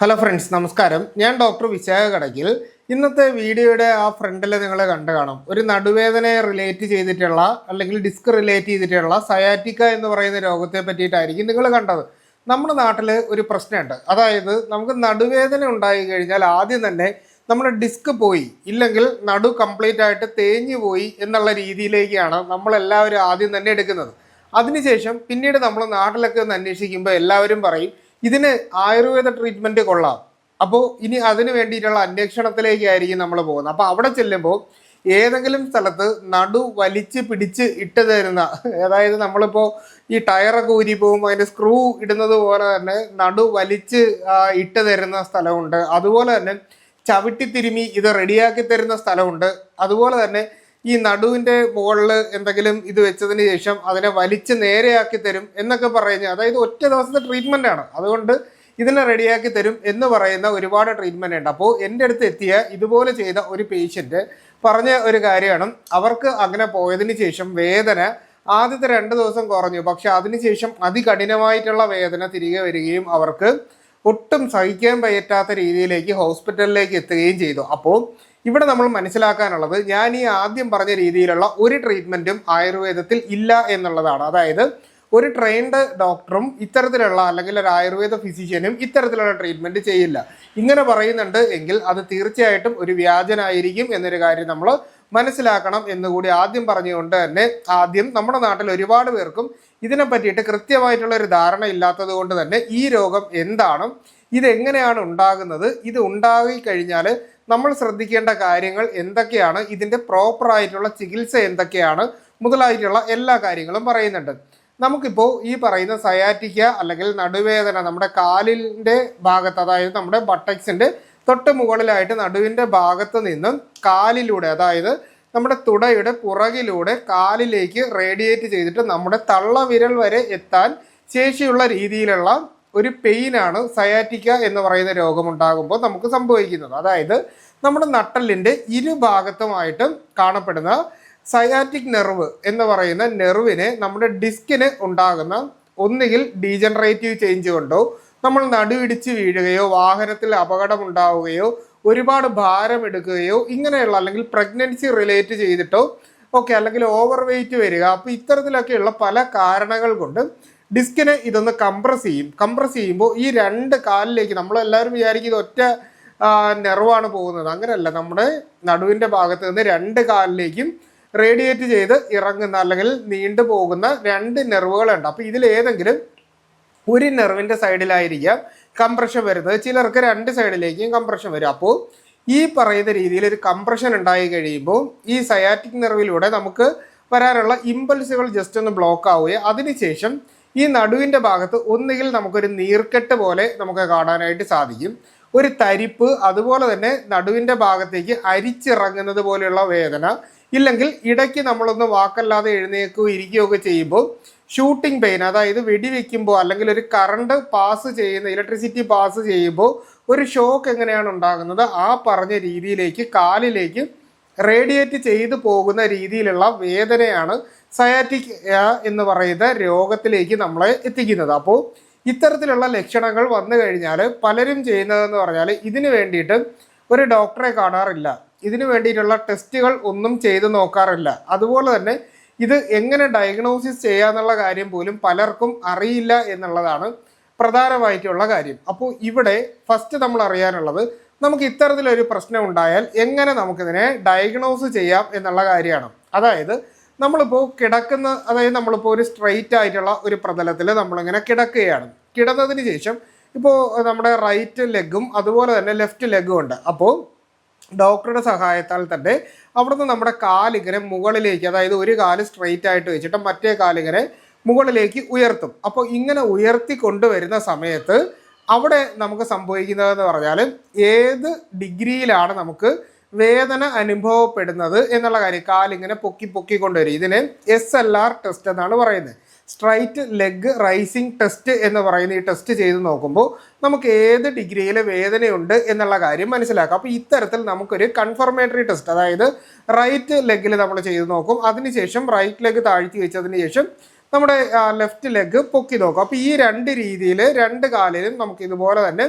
Hello friends നമസ്കാരം. ഞാൻ doctor Vishakha കടക്കിൽ ഇന്നത്തെ വീഡിയോയുടെ ആ ഫ്രണ്ടിൽ നിങ്ങൾ കണ്ടു കാണും. ഒരു നടുവേദനയെ റിലേറ്റ് ചെയ്തിട്ടുള്ള അല്ലെങ്കിൽ ഡിസ്ക് റിലേറ്റ് ചെയ്തിട്ടുള്ള സയാറ്റിക്ക എന്ന് പറയുന്ന രോഗത്തെ പറ്റിയിട്ടായിരിക്കും നിങ്ങൾ കണ്ടത്. നമ്മുടെ നാട്ടിൽ ഒരു പ്രശ്നമുണ്ട്. അതായത് നമുക്ക് നടുവേദന ഉണ്ടായി കഴിഞ്ഞാൽ ആദ്യം തന്നെ നമ്മുടെ ഡിസ്ക് പോയി. ഇല്ലെങ്കിൽ നടു കംപ്ലീറ്റ് ആയിട്ട് തേഞ്ഞു പോയി എന്നുള്ള രീതിയിലേക്കാണ് നമ്മളെല്ലാവരും ആദ്യം തന്നെ എടുക്കുന്നത്. അതിനുശേഷം പിന്നീട് നമ്മൾ നാട്ടിലൊക്കെ ഒന്ന് അന്വേഷിക്കുമ്പോൾ എല്ലാവരും പറയും ഇതിന് ആയുർവേദ ട്രീറ്റ്മെന്റ് കൊള്ളാം. അപ്പോൾ ഇനി അതിന് വേണ്ടിയിട്ടുള്ള അന്വേഷണത്തിലേക്കായിരിക്കും നമ്മൾ പോകുന്നത്. അപ്പോൾ അവിടെ ചെല്ലുമ്പോൾ ഏതെങ്കിലും സ്ഥലത്ത് നടു വലിച്ച് പിടിച്ച് ഇട്ട് തരുന്ന അതായത് നമ്മളിപ്പോൾ ഈ ടയറൊക്കെ ഊരി പോകും അതിന്റെ സ്ക്രൂ ഇടുന്നത് പോലെ തന്നെ നടു വലിച്ച് ഇട്ട് തരുന്ന സ്ഥലമുണ്ട്. അതുപോലെ തന്നെ ചവിട്ടി തിരുമി ഇത് റെഡിയാക്കി തരുന്ന സ്ഥലമുണ്ട്. അതുപോലെ തന്നെ ഈ നടുവിന്റെ മുകളിൽ എന്തെങ്കിലും ഇത് വെച്ചതിന് ശേഷം അതിനെ വലിച്ച് നേരെയാക്കി തരും എന്നൊക്കെ പറയുന്നത് അതായത് ഒറ്റ ദിവസത്തെ ട്രീറ്റ്മെന്റ് ആണ്. അതുകൊണ്ട് ഇതിനെ റെഡിയാക്കി തരും എന്ന് പറയുന്ന ഒരുപാട് ട്രീറ്റ്മെന്റ് ഉണ്ട്. അപ്പോൾ എന്റെ അടുത്ത് എത്തിയ ഇതുപോലെ ചെയ്ത ഒരു പേഷ്യന്റ് പറഞ്ഞ ഒരു കാര്യമാണ്. അവർക്ക് അങ്ങനെ പോയതിന് ശേഷം വേദന ആദ്യത്തെ രണ്ട് ദിവസം കുറഞ്ഞു. പക്ഷെ അതിനുശേഷം അതികഠിനമായിട്ടുള്ള വേദന തിരികെ വരികയും അവർക്ക് ഒട്ടും സഹിക്കാൻ പറ്റാത്ത രീതിയിലേക്ക് ഹോസ്പിറ്റലിലേക്ക് എത്തുകയും ചെയ്തു. അപ്പോൾ ഇവിടെ നമ്മൾ മനസ്സിലാക്കാനുള്ളത് ഞാൻ ഈ ആദ്യം പറഞ്ഞ രീതിയിലുള്ള ഒരു ട്രീറ്റ്മെന്റും ആയുർവേദത്തിൽ ഇല്ല എന്നുള്ളതാണ്. അതായത് ഒരു ട്രെയിൻഡ് ഡോക്ടറും ഇത്തരത്തിലുള്ള അല്ലെങ്കിൽ ഒരു ആയുർവേദ ഫിസിഷ്യനും ഇത്തരത്തിലുള്ള ട്രീറ്റ്മെന്റ് ചെയ്യില്ല. ഇങ്ങനെ പറയുന്നുണ്ട് എങ്കിൽ അത് തീർച്ചയായിട്ടും ഒരു വ്യാജനായിരിക്കും എന്നൊരു കാര്യം നമ്മൾ മനസ്സിലാക്കണം എന്നുകൂടി ആദ്യം പറഞ്ഞുകൊണ്ട് തന്നെ ആദ്യം നമ്മുടെ നാട്ടിൽ ഒരുപാട് പേർക്കും ഇതിനെ പറ്റിയിട്ട് കൃത്യമായിട്ടുള്ള ഒരു ധാരണ ഇല്ലാത്തത് കൊണ്ട് തന്നെ ഈ രോഗം എന്താണ്? ഇതെങ്ങനെയാണ് ഉണ്ടാകുന്നത്? ഇത് ഉണ്ടായി കഴിഞ്ഞാൽ നമ്മൾ ശ്രദ്ധിക്കേണ്ട കാര്യങ്ങൾ എന്തൊക്കെയാണ്? ഇതിന്റെ പ്രോപ്പർ ആയിട്ടുള്ള ചികിത്സ എന്തൊക്കെയാണ്? മുതലായിട്ടുള്ള എല്ലാ കാര്യങ്ങളും പറയുന്നുണ്ട്. നമുക്കിപ്പോൾ ഈ പറയുന്ന സയാറ്റിക്ക അല്ലെങ്കിൽ നടുവേദന നമ്മുടെ കാലിന്റെ ഭാഗത്ത് അതായത് നമ്മുടെ ബട്ടക്സിന്റെ തൊട്ട് മുകളിലായിട്ട് നടുവിന്റെ ഭാഗത്ത് നിന്നും കാലിലൂടെ അതായത് നമ്മുടെ തുടയുടെ പുറകിലൂടെ കാലിലേക്ക് റേഡിയേറ്റ് ചെയ്തിട്ട് നമ്മുടെ തള്ളവിരൽ വരെ എത്താൻ ശേഷിയുള്ള രീതിയിലുള്ള ഒരു പെയിനാണ് സയാറ്റിക്ക എന്ന് പറയുന്ന രോഗമുണ്ടാകുമ്പോൾ നമുക്ക് സംഭവിക്കുന്നത്. അതായത് നമ്മുടെ നട്ടലിന്റെ ഇരുഭാഗത്തുമായിട്ടും കാണപ്പെടുന്ന സയാറ്റിക് നെർവ് എന്ന് പറയുന്ന നെർവിന് നമ്മുടെ ഡിസ്കിന് ഉണ്ടാകുന്ന ഒന്നുകിൽ ഡീജനറേറ്റീവ് ചേഞ്ച് കൊണ്ടോ നമ്മൾ നടുവിടിച്ച് വീഴുകയോ വാഹനത്തിൽ അപകടം ഉണ്ടാവുകയോ ഒരുപാട് ഭാരം എടുക്കുകയോ ഇങ്ങനെയുള്ള അല്ലെങ്കിൽ പ്രഗ്നൻസി റിലേറ്റ് ചെയ്തിട്ടോ ഓക്കെ അല്ലെങ്കിൽ ഓവർ വെയിറ്റ് വരിക അപ്പോൾ ഇത്തരത്തിലൊക്കെയുള്ള പല കാരണങ്ങൾ കൊണ്ട് ഡിസ്കിനെ ഇതൊന്ന് കംപ്രസ് ചെയ്യും. കംപ്രസ് ചെയ്യുമ്പോൾ ഈ രണ്ട് കാലിലേക്ക് നമ്മളെല്ലാവരും വിചാരിക്കും ഇത് ഒറ്റ പോകുന്നത്. അങ്ങനെയല്ല. നമ്മുടെ നടുവിന്റെ ഭാഗത്ത് നിന്ന് രണ്ട് കാലിലേക്കും റേഡിയേറ്റ് ചെയ്ത് ഇറങ്ങുന്ന അല്ലെങ്കിൽ നീണ്ടു പോകുന്ന രണ്ട് നെർവുകളുണ്ട്. അപ്പോൾ ഇതിലേതെങ്കിലും ഒരു നെർവിന്റെ സൈഡിലായിരിക്കാം കംപ്രഷൻ വരുന്നത്. ചിലർക്ക് രണ്ട് സൈഡിലേക്കും കംപ്രഷൻ വരും. അപ്പോൾ ഈ പറയുന്ന രീതിയിൽ ഒരു കംപ്രഷൻ ഉണ്ടായി കഴിയുമ്പോൾ ഈ സയാറ്റിക് നെർവിലൂടെ നമുക്ക് വരാനുള്ള ഇമ്പൾസുകൾ ജസ്റ്റ് ഒന്ന് ബ്ലോക്ക് ആവുകയും അതിനുശേഷം ഈ നടുവിന്റെ ഭാഗത്ത് ഒന്നുകിൽ നമുക്കൊരു നീർക്കെട്ട് പോലെ നമുക്ക് കാണാനായിട്ട് സാധിക്കും. ഒരു തരിപ്പ് അതുപോലെ തന്നെ നടുവിന്റെ ഭാഗത്തേക്ക് അരിച്ചിറങ്ങുന്നത് പോലെയുള്ള വേദന. ഇല്ലെങ്കിൽ ഇടയ്ക്ക് നമ്മളൊന്ന് വാക്കല്ലാതെ എഴുന്നേക്കുകയോ ഇരിക്കുകയോ ഒക്കെ ചെയ്യുമ്പോൾ ഷൂട്ടിംഗ് പെയിൻ അതായത് വെടിവെക്കുമ്പോൾ അല്ലെങ്കിൽ ഒരു കറണ്ട് പാസ് ചെയ്യുന്ന ഇലക്ട്രിസിറ്റി പാസ് ചെയ്യുമ്പോൾ ഒരു ഷോക്ക് എങ്ങനെയാണ് ഉണ്ടാകുന്നത്? ആ പറഞ്ഞ രീതിയിലേക്ക് കാലിലേക്ക് റേഡിയേറ്റ് ചെയ്തു പോകുന്ന രീതിയിലുള്ള വേദനയാണ് സയാറ്റിക് എന്ന് പറയുന്ന രോഗത്തിലേക്ക് നമ്മളെ എത്തിക്കുന്നത്. അപ്പോൾ ഇത്തരത്തിലുള്ള ലക്ഷണങ്ങൾ വന്നു കഴിഞ്ഞാൽ പലരും ചെയ്യുന്നതെന്ന് പറഞ്ഞാൽ ഇതിന് വേണ്ടിയിട്ട് ഒരു ഡോക്ടറെ കാണാറില്ല. ഇതിന് വേണ്ടിയിട്ടുള്ള ടെസ്റ്റുകൾ ഒന്നും ചെയ്ത് നോക്കാറില്ല. അതുപോലെ തന്നെ ഇത് എങ്ങനെ ഡയഗ്നോസിസ് ചെയ്യാന്നുള്ള കാര്യം പോലും പലർക്കും അറിയില്ല എന്നുള്ളതാണ് പ്രധാനമായിട്ടുള്ള കാര്യം. അപ്പോൾ ഇവിടെ ഫസ്റ്റ് നമ്മൾ അറിയാനുള്ളത് നമുക്ക് ഇത്തരത്തിലൊരു പ്രശ്നം ഉണ്ടായാൽ എങ്ങനെ നമുക്കിതിനെ ഡയഗ്നോസ് ചെയ്യാം എന്നുള്ള കാര്യമാണ്. അതായത് നമ്മളിപ്പോൾ കിടക്കുന്ന അതായത് നമ്മളിപ്പോൾ ഒരു സ്ട്രെയിറ്റ് ആയിട്ടുള്ള ഒരു പ്രതലത്തിൽ നമ്മളിങ്ങനെ കിടക്കുകയാണ്. കിടന്നതിന് ശേഷം ഇപ്പോൾ നമ്മുടെ റൈറ്റ് ലെഗും അതുപോലെ തന്നെ ലെഫ്റ്റ് ലെഗും ഉണ്ട്. അപ്പോൾ ഡോക്ടറുടെ സഹായത്താൽ തന്നെ അവിടുന്ന് നമ്മുടെ കാലിങ്ങനെ മുകളിലേക്ക് അതായത് ഒരു കാൽ സ്ട്രെയിറ്റ് ആയിട്ട് വെച്ചിട്ട് മറ്റേ കാലിങ്ങനെ മുകളിലേക്ക് ഉയർത്തും. അപ്പോൾ ഇങ്ങനെ ഉയർത്തി കൊണ്ടുവരുന്ന സമയത്ത് അവിടെ നമുക്ക് സംഭവിക്കുന്നതെന്ന് പറഞ്ഞാൽ ഏത് ഡിഗ്രിയിലാണ് നമുക്ക് വേദന അനുഭവപ്പെടുന്നത് എന്നുള്ള കാര്യം കാലിങ്ങനെ പൊക്കി പൊക്കി കൊണ്ടുവരും. ഇതിന് എസ് എൽ ആർ ടെസ്റ്റ് എന്നാണ് പറയുന്നത്. സ്ട്രൈറ്റ് ലെഗ് റൈസിംഗ് ടെസ്റ്റ് എന്ന് പറയുന്ന ഈ ടെസ്റ്റ് ചെയ്ത് നോക്കുമ്പോൾ നമുക്ക് ഏത് ഡിഗ്രിയിൽ വേദനയുണ്ട് എന്നുള്ള കാര്യം മനസ്സിലാക്കാം. അപ്പോൾ ഇത്തരത്തിൽ നമുക്കൊരു കൺഫർമേറ്ററി ടെസ്റ്റ് അതായത് റൈറ്റ് ലെഗിൽ നമ്മൾ ചെയ്ത് നോക്കും. അതിനുശേഷം റൈറ്റ് ലെഗ് താഴ്ത്തി വെച്ചതിന് ശേഷം നമ്മുടെ ലെഫ്റ്റ് ലെഗ് പൊക്കി നോക്കും. അപ്പോൾ ഈ രണ്ട് രീതിയിൽ രണ്ട് കാലിലും നമുക്ക് ഇതുപോലെ തന്നെ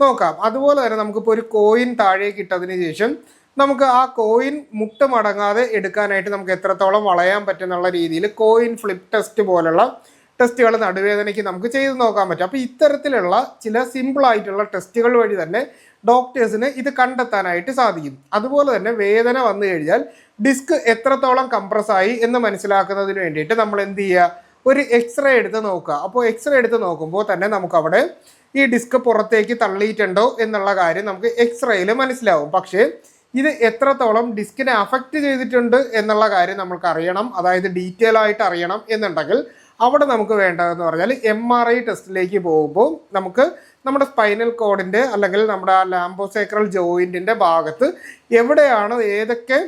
നോക്കാം. അതുപോലെ തന്നെ നമുക്കിപ്പോൾ ഒരു കോയിൻ താഴേക്ക് ഇട്ടതിന് ശേഷം നമുക്ക് ആ കോയിൻ മുട്ട് മടങ്ങാതെ എടുക്കാനായിട്ട് നമുക്ക് എത്രത്തോളം വളയാൻ പറ്റുന്നുള്ള രീതിയിൽ കോയിൻ ഫ്ലിപ്പ് ടെസ്റ്റ് പോലുള്ള ടെസ്റ്റുകൾ നടുവേദനയ്ക്ക് നമുക്ക് ചെയ്ത് നോക്കാൻ പറ്റും. അപ്പോൾ ഇത്തരത്തിലുള്ള ചില സിമ്പിളായിട്ടുള്ള ടെസ്റ്റുകൾ വഴി തന്നെ ഡോക്ടേഴ്സിന് ഇത് കണ്ടെത്താനായിട്ട് സാധിക്കും. അതുപോലെ തന്നെ വേദന വന്നു കഴിഞ്ഞാൽ ഡിസ്ക് എത്രത്തോളം കംപ്രസ്സായി എന്ന് മനസ്സിലാക്കുന്നതിന് വേണ്ടിയിട്ട് നമ്മൾ എന്ത് ചെയ്യുക? ഒരു എക്സ്റേ എടുത്ത് നോക്കുക. അപ്പോൾ എക്സ്റേ എടുത്ത് നോക്കുമ്പോൾ തന്നെ നമുക്കവിടെ ഈ ഡിസ്ക് പുറത്തേക്ക് തള്ളിയിട്ടുണ്ടോ എന്നുള്ള കാര്യം നമുക്ക് എക്സ്റേയിൽ മനസ്സിലാവും. പക്ഷേ ഇത് എത്രത്തോളം ഡിസ്കിനെ അഫക്റ്റ് ചെയ്തിട്ടുണ്ട് എന്നുള്ള കാര്യം നമുക്ക് അറിയണം. അതായത് ഡീറ്റെയിൽ ആയിട്ട് അറിയണം എന്നുണ്ടെങ്കിൽ അവിടെ നമുക്ക് വേണ്ടതെന്ന് പറഞ്ഞാൽ എം ആർ ഐ ടെസ്റ്റിലേക്ക് പോകുമ്പോൾ നമുക്ക് നമ്മുടെ സ്പൈനൽ കോഡിന്റെ അല്ലെങ്കിൽ നമ്മുടെ ആ ലാംബോസേക്രൽ ജോയിന്റിന്റെ ഭാഗത്ത് എവിടെയാണ് ഏതൊക്കെ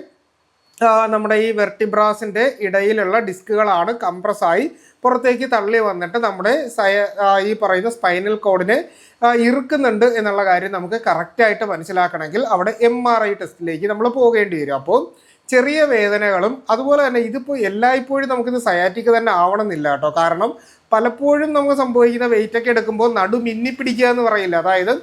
നമ്മുടെ ഈ വെർട്ടിബ്രാസിന്റെ ഇടയിലുള്ള ഡിസ്കുകളാണ് കംപ്രസ്സായി പുറത്തേക്ക് തള്ളി വന്നിട്ട് നമ്മുടെ സയ ഈ പറയുന്ന സ്പൈനൽ കോഡിനെ ഇറുക്കുന്നുണ്ട് എന്നുള്ള കാര്യം നമുക്ക് കറക്റ്റായിട്ട് മനസ്സിലാക്കണമെങ്കിൽ അവിടെ എം ആർ ഐ ടെസ്റ്റിലേക്ക് നമ്മൾ പോകേണ്ടി വരും. അപ്പോൾ ചെറിയ വേദനകളും അതുപോലെ തന്നെ ഇതിപ്പോൾ എല്ലായ്പ്പോഴും നമുക്കിത് സയാറ്റിക്ക് തന്നെ ആവണമെന്നില്ല കേട്ടോ. കാരണം പലപ്പോഴും നമുക്ക് സംഭവിക്കുന്ന വെയിറ്റൊക്കെ എടുക്കുമ്പോൾ നടു മിന്നിപ്പിടിക്കുക എന്ന് പറയില്ല. അതായത്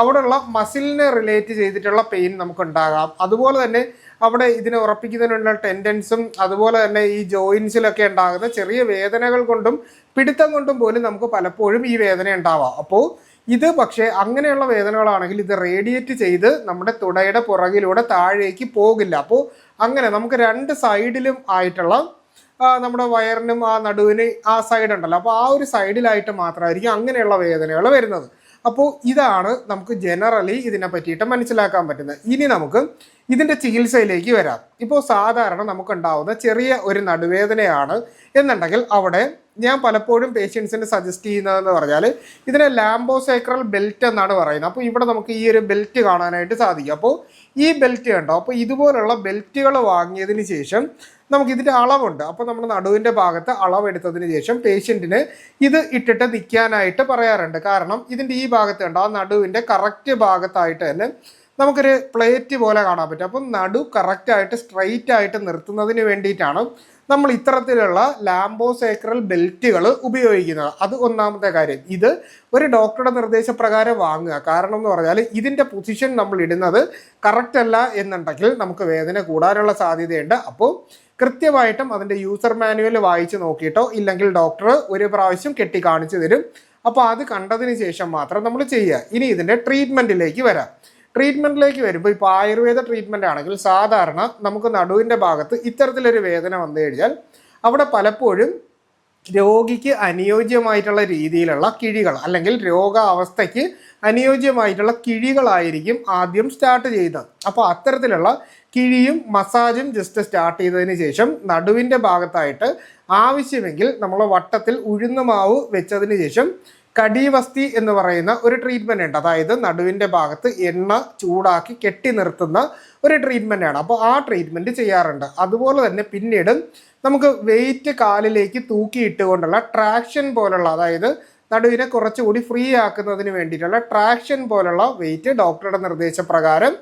അവിടെയുള്ള മസിലിനെ റിലേറ്റ് ചെയ്തിട്ടുള്ള പെയിൻ നമുക്ക് ഉണ്ടാകാം അതുപോലെ തന്നെ അവിടെ ഇതിനെ ഉറപ്പിക്കുന്നതിനുള്ള ടെൻഡൻസും അതുപോലെ തന്നെ ഈ ജോയിൻസിലൊക്കെ ഉണ്ടാകുന്ന ചെറിയ വേദനകൾ കൊണ്ടും പിടുത്തം കൊണ്ടും പോലും നമുക്ക് പലപ്പോഴും ഈ വേദന ഉണ്ടാവാം. അപ്പോൾ ഇത് പക്ഷേ അങ്ങനെയുള്ള വേദനകളാണെങ്കിൽ ഇത് റേഡിയേറ്റ് ചെയ്ത് നമ്മുടെ തുടയുടെ പുറകിലൂടെ താഴേക്ക് പോകില്ല. അപ്പോൾ അങ്ങനെ നമുക്ക് രണ്ട് സൈഡിലും ആയിട്ടുള്ള നമ്മുടെ വയറിനും ആ നടുവിന് ആ സൈഡ് ഉണ്ടല്ലോ. അപ്പോൾ ആ ഒരു സൈഡിലായിട്ട് മാത്രമായിരിക്കും അങ്ങനെയുള്ള വേദനകൾ വരുന്നത്. അപ്പോൾ ഇതാണ് നമുക്ക് ജനറലി ഇതിനെ പറ്റിയിട്ട് മനസ്സിലാക്കാൻ പറ്റുന്നത്. ഇനി നമുക്ക് ഇതിന്റെ ചികിത്സയിലേക്ക് വരാം. ഇപ്പോൾ സാധാരണ നമുക്കുണ്ടാവുന്ന ചെറിയ ഒരു നടുവേദനയാണ്. എന്നുണ്ടെങ്കിൽ അവിടെ ഞാൻ പലപ്പോഴും പേഷ്യൻസിന് സജസ്റ്റ് ചെയ്യുന്നതെന്ന് പറഞ്ഞാൽ ഇതിനെ ലാംബോസേക്രൽ ബെൽറ്റ് എന്നാണ് പറയുന്നത്. അപ്പോൾ ഇവിടെ നമുക്ക് ഈ ഒരു ബെൽറ്റ് കാണാനായിട്ട് സാധിക്കും. അപ്പോൾ ഈ ബെൽറ്റ് കണ്ടോ? അപ്പോൾ ഇതുപോലുള്ള ബെൽറ്റുകൾ വാങ്ങിയതിന് ശേഷം നമുക്ക് ഇതിന്റെ അളവുണ്ട്. അപ്പോൾ നമ്മൾ നടുവിന്റെ ഭാഗത്ത് അളവെടുത്തതിന് ശേഷം പേഷ്യന്റിന് ഇത് ഇട്ടിട്ട് നിൽക്കാനായിട്ട് പറയാറുണ്ട്. കാരണം ഇതിന്റെ ഈ ഭാഗത്ത് കണ്ടോ? ആ നടുവിന്റെ കറക്റ്റ് ഭാഗത്തായിട്ട് തന്നെ നമുക്കൊരു പ്ലേറ്റ് പോലെ കാണാൻ പറ്റും. അപ്പം നടു കറക്റ്റായിട്ട് സ്ട്രെയിറ്റ് ആയിട്ട് നിർത്തുന്നതിന് വേണ്ടിയിട്ടാണ് നമ്മൾ ഇത്തരത്തിലുള്ള ലാംബോസേക്രൽ ബെൽറ്റുകൾ ഉപയോഗിക്കുന്നത് അത് ഒന്നാമത്തെ കാര്യം. ഇത് ഒരു ഡോക്ടറുടെ നിർദ്ദേശപ്രകാരം വാങ്ങുക. കാരണം എന്ന് പറഞ്ഞാൽ ഇതിന്റെ പൊസിഷൻ നമ്മൾ ഇടുന്നത് കറക്റ്റ് അല്ല എന്നുണ്ടെങ്കിൽ നമുക്ക് വേദന കൂടാനുള്ള സാധ്യതയുണ്ട്. അപ്പോൾ കൃത്യമായിട്ടും അതിന്റെ യൂസർ മാനുവൽ വായിച്ച് നോക്കിയിട്ടോ ഇല്ലെങ്കിൽ ഡോക്ടർ ഒരു പ്രാവശ്യം കെട്ടി കാണിച്ചു തരും. അപ്പോൾ അത് കണ്ടതിന് ശേഷം മാത്രം നമ്മൾ ചെയ്യുക. ഇനി ഇതിന്റെ ട്രീറ്റ്മെന്റിലേക്ക് വരാം. ട്രീറ്റ്മെന്റിലേക്ക് വരുമ്പോൾ ഇപ്പോൾ ആയുർവേദ ട്രീറ്റ്മെന്റ് ആണെങ്കിൽ സാധാരണ നമുക്ക് നടുവിന്റെ ഭാഗത്ത് ഇത്തരത്തിലൊരു വേദന വന്നു കഴിഞ്ഞാൽ അവിടെ പലപ്പോഴും രോഗിക്ക് അനുയോജ്യമായിട്ടുള്ള രീതിയിലുള്ള കിഴികൾ അല്ലെങ്കിൽ രോഗാവസ്ഥയ്ക്ക് അനുയോജ്യമായിട്ടുള്ള കിഴികളായിരിക്കും ആദ്യം സ്റ്റാർട്ട് ചെയ്യുന്നത് അപ്പോൾ അത്തരത്തിലുള്ള കിഴിയും മസാജും ജസ്റ്റ് സ്റ്റാർട്ട് ചെയ്തതിന് ശേഷം നടുവിന്റെ ഭാഗത്തായിട്ട് ആവശ്യമെങ്കിൽ നമ്മൾ വട്ടത്തിൽ ഉഴുന്നുമാവ് വെച്ചതിന് ശേഷം കടിവസ്തി എന്ന് പറയുന്ന ഒരു ട്രീറ്റ്മെന്റ് ഉണ്ട്. അതായത് നടുവിന്റെ ഭാഗത്ത് എണ്ണ ചൂടാക്കി കെട്ടി നിർത്തുന്ന ഒരു ട്രീറ്റ്മെന്റ് ആണ്. അപ്പോൾ ആ ട്രീറ്റ്മെന്റ് ചെയ്യാറുണ്ട്. അതുപോലെ തന്നെ പിന്നീട് നമുക്ക് വെയിറ്റ് കാലിലേക്ക് തൂക്കിയിട്ടുകൊണ്ടുള്ള ട്രാക്ഷൻ പോലുള്ള അതായത് നടുവിനെ കുറച്ചുകൂടി ഫ്രീ ആക്കുന്നതിന് വേണ്ടിയിട്ടുള്ള ട്രാക്ഷൻ പോലുള്ള വെയിറ്റ് ഡോക്ടറുടെ നിർദ്ദേശപ്രകാരം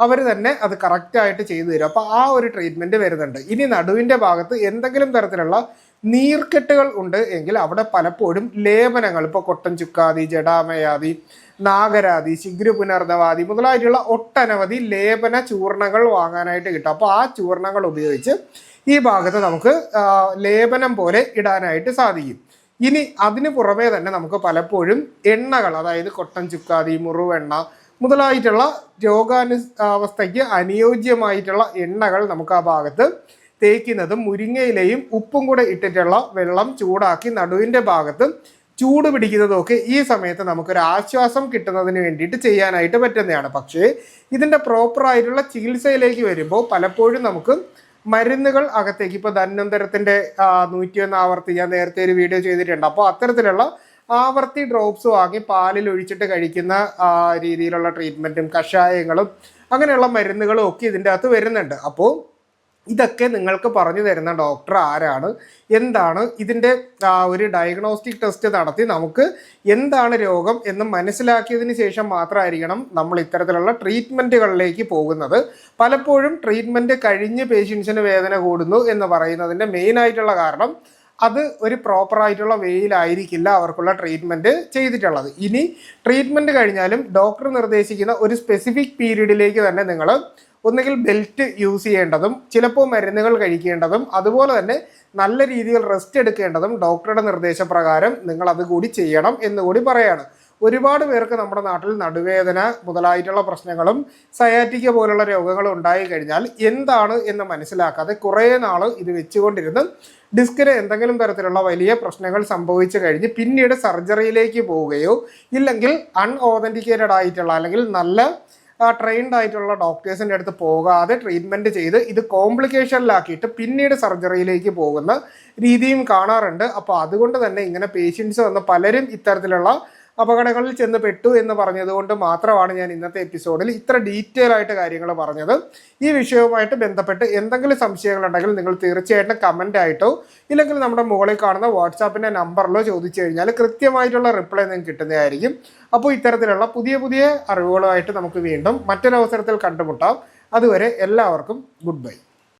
അവർ തന്നെ അത് കറക്റ്റായിട്ട് ചെയ്തു തരും. അപ്പോൾ ആ ഒരു ട്രീറ്റ്മെന്റ് വരുന്നുണ്ട്. ഇനി നടുവിന്റെ ഭാഗത്ത് എന്തെങ്കിലും തരത്തിലുള്ള നീർക്കെട്ടുകൾ ഉണ്ട് എങ്കിൽ അവിടെ പലപ്പോഴും ലേപനങ്ങൾ ഇപ്പോൾ കൊട്ടൻ ചുക്കാതി ജഡാമയാതി നാഗരാതി ശിഗ്രു പുനർദവാദി മുതലായിട്ടുള്ള ഒട്ടനവധി ലേപന ചൂർണങ്ങൾ വാങ്ങാനായിട്ട് കിട്ടും. അപ്പോൾ ആ ചൂർണങ്ങൾ ഉപയോഗിച്ച് ഈ ഭാഗത്ത് നമുക്ക് ലേപനം പോലെ ഇടാനായിട്ട് സാധിക്കും. ഇനി അതിന് പുറമേ തന്നെ നമുക്ക് പലപ്പോഴും എണ്ണകൾ അതായത് കൊട്ടൻ ചുക്കാതി മുറിവെണ്ണ മുതലായിട്ടുള്ള രോഗാനു അവസ്ഥയ്ക്ക് അനുയോജ്യമായിട്ടുള്ള എണ്ണകൾ നമുക്ക് ആ ഭാഗത്ത് തേക്കുന്നതും മുരിങ്ങയിലയും ഉപ്പും കൂടെ ഇട്ടിട്ടുള്ള വെള്ളം ചൂടാക്കി നടുവിന്റെ ഭാഗത്ത് ചൂട് പിടിക്കുന്നതും ഒക്കെ ഈ സമയത്ത് നമുക്കൊരു ആശ്വാസം കിട്ടുന്നതിന് വേണ്ടിയിട്ട് ചെയ്യാനായിട്ട് പറ്റുന്നതാണ്. പക്ഷേ ഇതിന്റെ പ്രോപ്പറായിട്ടുള്ള ചികിത്സയിലേക്ക് വരുമ്പോൾ പലപ്പോഴും നമുക്ക് മരുന്നുകൾ അകത്തേക്ക് ഇപ്പോൾ ധന്വന്തരത്തിന്റെ നൂറ്റിയൊന്ന് ആവർത്തി ഞാൻ നേരത്തെ ഒരു വീഡിയോ ചെയ്തിട്ടുണ്ട്. അപ്പോൾ അത്തരത്തിലുള്ള ആവർത്തി ഡ്രോപ്സ് വാങ്ങി പാലിൽ ഒഴിച്ചിട്ട് കഴിക്കുന്ന രീതിയിലുള്ള ട്രീറ്റ്മെന്റും കഷായങ്ങളും അങ്ങനെയുള്ള മരുന്നുകളും ഒക്കെ ഇതിന്റെ അകത്ത് വരുന്നുണ്ട്. അപ്പോൾ ഇതൊക്കെ നിങ്ങൾക്ക് പറഞ്ഞു തരുന്ന ഡോക്ടർ ആരാണ്? എന്താണ് ഇതിന്റെ ഒരു ഡയഗ്നോസ്റ്റിക് ടെസ്റ്റ് നടത്തി നമുക്ക് എന്താണ് രോഗം എന്ന് മനസ്സിലാക്കിയതിന് ശേഷം മാത്രമായിരിക്കണം നമ്മൾ ഇത്തരത്തിലുള്ള ട്രീറ്റ്മെന്റുകളിലേക്ക് പോകുന്നത്. പലപ്പോഴും ട്രീറ്റ്മെന്റ് കഴിഞ്ഞ് പേഷ്യൻസിന് വേദന കൂടുന്നു എന്ന് പറയുന്നതിന്റെ മെയിൻ ആയിട്ടുള്ള കാരണം അത് ഒരു പ്രോപ്പറായിട്ടുള്ള വേയിലായിരിക്കില്ല അവർക്കുള്ള ട്രീറ്റ്മെന്റ് ചെയ്തിട്ടുള്ളത്. ഇനി ട്രീറ്റ്മെന്റ് കഴിഞ്ഞാലും ഡോക്ടർ നിർദ്ദേശിക്കുന്ന ഒരു സ്പെസിഫിക് പീരീഡിലേക്ക് തന്നെ നിങ്ങൾ ഒന്നുകിൽ ബെൽറ്റ് യൂസ് ചെയ്യേണ്ടതും ചിലപ്പോൾ മരുന്നുകൾ കഴിക്കേണ്ടതും അതുപോലെ തന്നെ നല്ല രീതിയിൽ റെസ്റ്റ് എടുക്കേണ്ടതും ഡോക്ടറുടെ നിർദ്ദേശപ്രകാരം നിങ്ങൾ അതുകൂടി ചെയ്യണം എന്ന് കൂടി പറയാണ്. ഒരുപാട് പേർക്ക് നമ്മുടെ നാട്ടിൽ നടുവേദന മുതലായിട്ടുള്ള പ്രശ്നങ്ങളും സയാറ്റിക്ക പോലുള്ള രോഗങ്ങളും ഉണ്ടായി കഴിഞ്ഞാൽ എന്താണ് എന്ന് മനസ്സിലാക്കാതെ കുറേ നാൾ ഇത് വെച്ചുകൊണ്ടിരുന്ന് ഡിസ്കിന് എന്തെങ്കിലും തരത്തിലുള്ള വലിയ പ്രശ്നങ്ങൾ സംഭവിച്ചു കഴിഞ്ഞ് പിന്നീട് സർജറിയിലേക്ക് പോവുകയോ ഇല്ലെങ്കിൽ അൺഓതന്റിക്കേറ്റഡ് ആയിട്ടുള്ള അല്ലെങ്കിൽ നല്ല ട്രെയിൻഡ് ആയിട്ടുള്ള ഡോക്ടേഴ്സിന്റെ അടുത്ത് പോകാതെ ട്രീറ്റ്മെന്റ് ചെയ്ത് ഇത് കോംപ്ലിക്കേഷനിലാക്കിയിട്ട് പിന്നീട് സർജറിയിലേക്ക് പോകുന്ന രീതിയും കാണാറുണ്ട്. അപ്പോൾ അതുകൊണ്ട് തന്നെ ഇങ്ങനെ പേഷ്യൻസ് വന്ന് പലരും ഇത്തരത്തിലുള്ള അപകടങ്ങളിൽ ചെന്ന് പെട്ടു എന്ന് പറഞ്ഞതുകൊണ്ട് മാത്രമാണ് ഞാൻ ഇന്നത്തെ എപ്പിസോഡിൽ ഇത്ര ഡീറ്റെയിൽ ആയിട്ട് കാര്യങ്ങൾ പറഞ്ഞത്. ഈ വിഷയവുമായിട്ട് ബന്ധപ്പെട്ട് എന്തെങ്കിലും സംശയങ്ങളുണ്ടെങ്കിൽ നിങ്ങൾ തീർച്ചയായിട്ടും കമന്റ് ആയിട്ടോ ഇല്ലെങ്കിൽ നമ്മുടെ മുകളിൽ കാണുന്ന വാട്സാപ്പിന്റെ നമ്പറിലോ ചോദിച്ചു കഴിഞ്ഞാൽ കൃത്യമായിട്ടുള്ള റിപ്ലൈ നിങ്ങൾക്ക് കിട്ടുന്നതായിരിക്കും. അപ്പോൾ ഇത്തരത്തിലുള്ള പുതിയ പുതിയ അറിവുകളുമായിട്ട് നമുക്ക് വീണ്ടും മറ്റൊരവസരത്തിൽ കണ്ടുമുട്ടാം. അതുവരെ എല്ലാവർക്കും ഗുഡ് ബൈ